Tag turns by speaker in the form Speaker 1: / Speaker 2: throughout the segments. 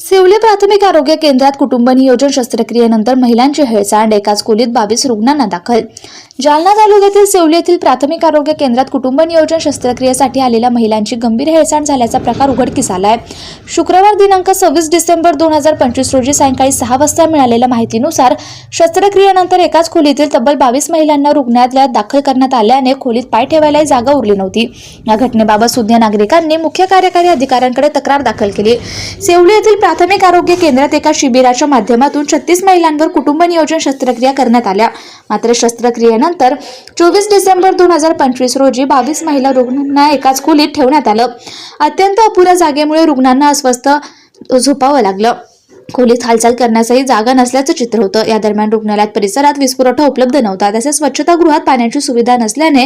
Speaker 1: सिवले प्राथमिक आरोग्य केंद्रात कुटुंब नियोजन शस्त्रक्रियेनंतर महिलांची हेळसांड एकाच खोलीत बावीस रुग्णांना दाखल. जालना तालुक्यातील सिवले येथील प्राथमिक आरोग्य केंद्रात कुटुंब नियोजन शस्त्रक्रियेसाठी आलेल्या महिलांची गंभीर हेळसांड झाल्याचा प्रकार उघडकीस आलाय. शुक्रवार दिनांक सव्वीस डिसेंबर दोन हजार पंचवीस रोजी सायंकाळी सहा वाजता मिळालेल्या माहितीनुसार शस्त्रक्रियेनंतर एकाच खोलीतील तब्बल बावीस महिलांना रुग्णालयात दाखल करण्यात आल्याने खोलीत पाय ठेवायलाही जागा उरली नव्हती. या घटनेबाबत सुज्ञ नागरिकांनी मुख्य कार्यकारी अधिकाऱ्यांकडे तक्रार दाखल केली. सेवली येथील प्राथमिक आरोग्य केंद्रात एका शिबिराच्या माध्यमातून छत्तीस महिलांवर कुटुंब नियोजन शस्त्रक्रिया करण्यात आल्या. मात्र शस्त्रक्रियेनंतर चोवीस डिसेंबर दोन हजार पंचवीस रोजी बावीस महिला रुग्णांना एकाच खोलीत ठेवण्यात आलं. अत्यंत अपुऱ्या जागेमुळे रुग्णांना अस्वस्थ झोपावं लागलं. खोलीत हालचाल करण्यासही जागा नसल्याचं चित्र होतं. या दरम्यान रुग्णालयात परिसरात वीजपुरवठा उपलब्ध नव्हता. तसेच स्वच्छतागृहात पाण्याची सुविधा नसल्याने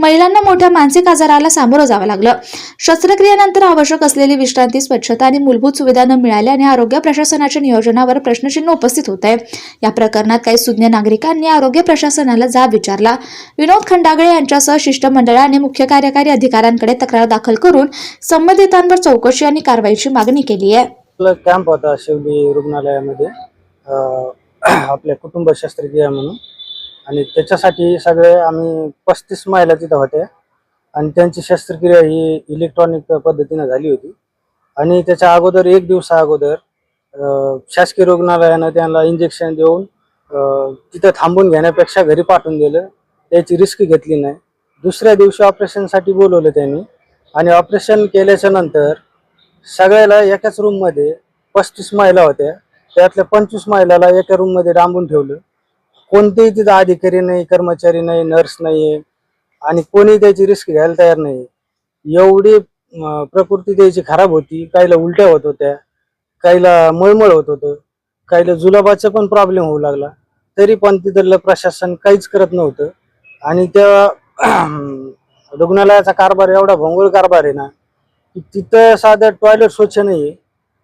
Speaker 1: महिलांना मोठ्या मानसिक आजाराला सामोरं जावं लागलं. शस्त्रक्रियेनंतर आवश्यक असलेली विश्रांती स्वच्छता आणि मूलभूत सुविधा न मिळाल्याने आरोग्य प्रशासनाच्या नियोजनावर प्रश्नचिन्ह उपस्थित होत. आहे या प्रकरणात काही सुज्ञ नागरिकांनी आरोग्य प्रशासनाला जाब विचारला. विनोद खंडागळे यांच्यासह शिष्टमंडळाने मुख्य कार्यकारी अधिकाऱ्यांकडे तक्रार दाखल करून संबंधितांवर चौकशी आणि कारवाईची मागणी केली आहे.
Speaker 2: आपला कॅम्प होता शिवली रुग्णालयामध्ये आपल्या कुटुंब शस्त्रक्रिया म्हणून. आणि त्याच्यासाठी सगळे आम्ही पस्तीस महिला तिथं होत्या. आणि त्यांची शस्त्रक्रिया ही इलेक्ट्रॉनिक पद्धतीनं झाली होती. आणि त्याच्या अगोदर एक दिवसा अगोदर शासकीय रुग्णालयानं त्यांना इंजेक्शन देऊन तिथं थांबून घेण्यापेक्षा घरी पाठवून दिलं. त्याची रिस्क घेतली नाही. दुसऱ्या दिवशी ऑपरेशनसाठी बोलवलं त्यांनी. आणि ऑपरेशन केल्याच्यानंतर सगळ्याला एकाच रूममध्ये पस्तीस महिला होत्या. त्यातल्या पंचवीस महिलाला एका रूममध्ये डांबून ठेवलं. कोणतेही तिथं अधिकारी नाही कर्मचारी नाही नर्स नाहीये. आणि कोणी त्याची रिस्क घ्यायला तयार नाही एवढी प्रकृती त्याची खराब होती. काहीला उलट्या होत होत्या. काहीला मळमळ होत होतं. काहीला जुलाबाचा पण प्रॉब्लेम होऊ लागला. तरी पण तिथलं प्रशासन काहीच करत नव्हतं. आणि त्या रुग्णालयाचा कारभार एवढा भोंगळ कारभार आहे ना की तिथं साधं टॉयलेट स्वच्छ नाहीये.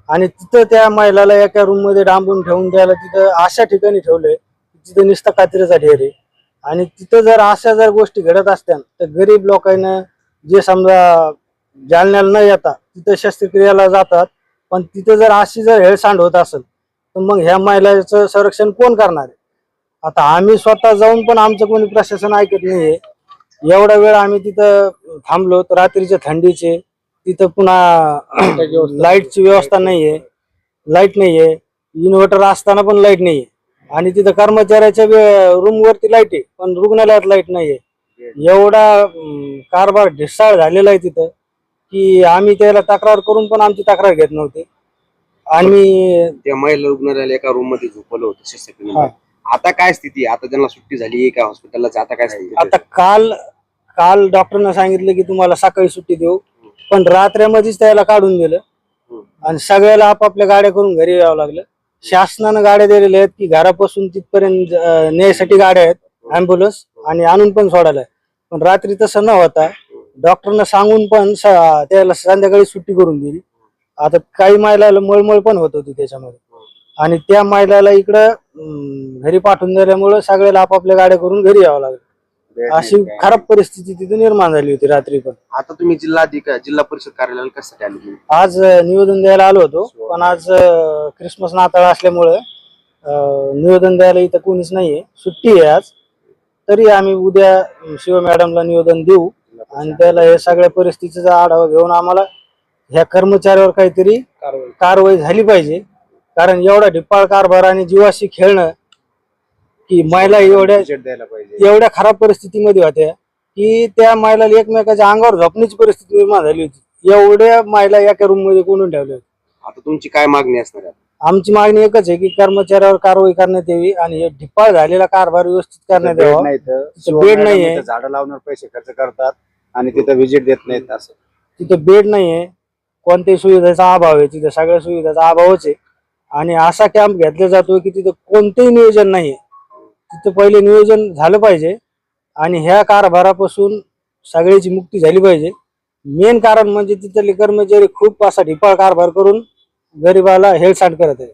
Speaker 2: आणि तिथं त्या महिलाला एका रूममध्ये डांबून ठेवून द्यायला तिथं अशा ठिकाणी ठेवलंय तिथं नुसता कात्रीचा ढेर आहे. आणि तिथं जर अशा जर गोष्टी घडत असत्या तर गरीब लोकांना जे समजा जालन्याला न येता तिथं शस्त्रक्रियाला जातात पण तिथं जर अशी जर हेळसांड होत असेल तर मग ह्या महिलाचं संरक्षण कोण करणार आहे? आता आम्ही स्वतः जाऊन पण आमचं कोणी प्रशासन ऐकत नाहीये. एवढा वेळ आम्ही तिथं थांबलो रात्रीच्या थंडीचे तिथं पुन्हा लाईटची व्यवस्था नाहीये. लाइट नाहीये. इन्व्हर्टर असताना पण लाइट नाहीये. आणि तिथं कर्मचाऱ्याच्या रूम वरती लाइट आहे पण रुग्णालयात लाइट नाहीये. एवढा कारभार ढिसाळ झालेला आहे तिथं की आम्ही त्याला तक्रार करून पण आमची तक्रार घेत नव्हते. आणि
Speaker 3: त्या महिला रुग्णालयाला एका रूममध्ये झोपलं होतं आता काय स्थिती? आता त्यांना सुट्टी झाली का हॉस्पिटलला आता काय स्थिती
Speaker 2: आता काल काल डॉक्टरनं सांगितलं की तुम्हाला सकाळी सुट्टी देऊ. पण रात्रीमध्येच त्याला काढून दिलं. आणि सगळ्याला आपापल्या गाड्या करून घरी यावं लागलं. शासनानं गाड्या दिलेल्या आहेत की घरापासून तिथपर्यंत न्यायसाठी गाड्या आहेत अँब्युलन्स आणि आणून पण सोडायला. पण रात्री तसं न होता डॉक्टरनं सांगून पण त्याला संध्याकाळी सुट्टी करून दिली. आता काही महिलाला मळमळ पण होत होती त्याच्यामध्ये. आणि त्या महिलाला इकडं घरी पाठवून दिल्यामुळं सगळ्याला आपापल्या गाड्या करून घरी यावं लागलं. अशी खराब परिस्थिती तिथे निर्माण झाली होती रात्री पण.
Speaker 3: आता तुम्ही जिल्हा जिल्हा परिषद कार्यालयाला कशासाठी आले तुम्ही?
Speaker 2: आज अं, निवेदन द्यायला आलो होतो पण आज अं, क्रिसमस नाताळ असल्यामुळे अं, निवेदन द्यायला इथं कोणीच नाहीये. सुट्टी आहे आज. तरी आम्ही उद्या अं, शिव मॅडमला निवेदन देऊ आणि त्याला हे सगळ्या परिस्थितीचा आढावा घेऊन आम्हाला ह्या कर्मचाऱ्यावर काहीतरी कारवाई झाली पाहिजे. कारण एवढा ढिप्पाळ कारभार आणि जीवाशी खेळणं की महिला एवढ्या
Speaker 3: द्यायला पाहिजे.
Speaker 2: एवढ्या खराब परिस्थितीमध्ये होत्या की त्या महिलाला एकमेकाच्या अंगावर झोपण्याची परिस्थिती निर्माण झाली होती. एवढ्या महिला एका रूममध्ये कोंडून ठेवल्या होत्या.
Speaker 3: आता तुमची काय मागणी असणार आहे?
Speaker 2: आमची मागणी एकच आहे की कर्मचाऱ्यावर कारवाई करण्यात यावी आणि हे ढिप्पाळ झालेला कारभार व्यवस्थित करण्यात
Speaker 4: बेड
Speaker 2: यावा.
Speaker 4: नाही तर
Speaker 2: बेड नाहीये.
Speaker 4: तिथं झाडं लावण्यावर पैसे खर्च करतात आणि तिथं व्हिजिट देत नाहीत असं.
Speaker 2: तिथं बेड नाहीये. कोणत्याही सुविधेचा अभाव आहे. तिथं सगळ्या सुविधेचा अभावच आहे. आणि असा कॅम्प घेतला जातो की तिथं कोणतेही नियोजन नाहीये. तिथं पहिले नियोजन झालं पाहिजे आणि ह्या कारभारापासून सगळ्याची मुक्ती झाली पाहिजे. मेन कारण म्हणजे तिथले कर्मचारी खूप असा ढिपाळ कारभार करून गरिबाला हेळसांड करत आहे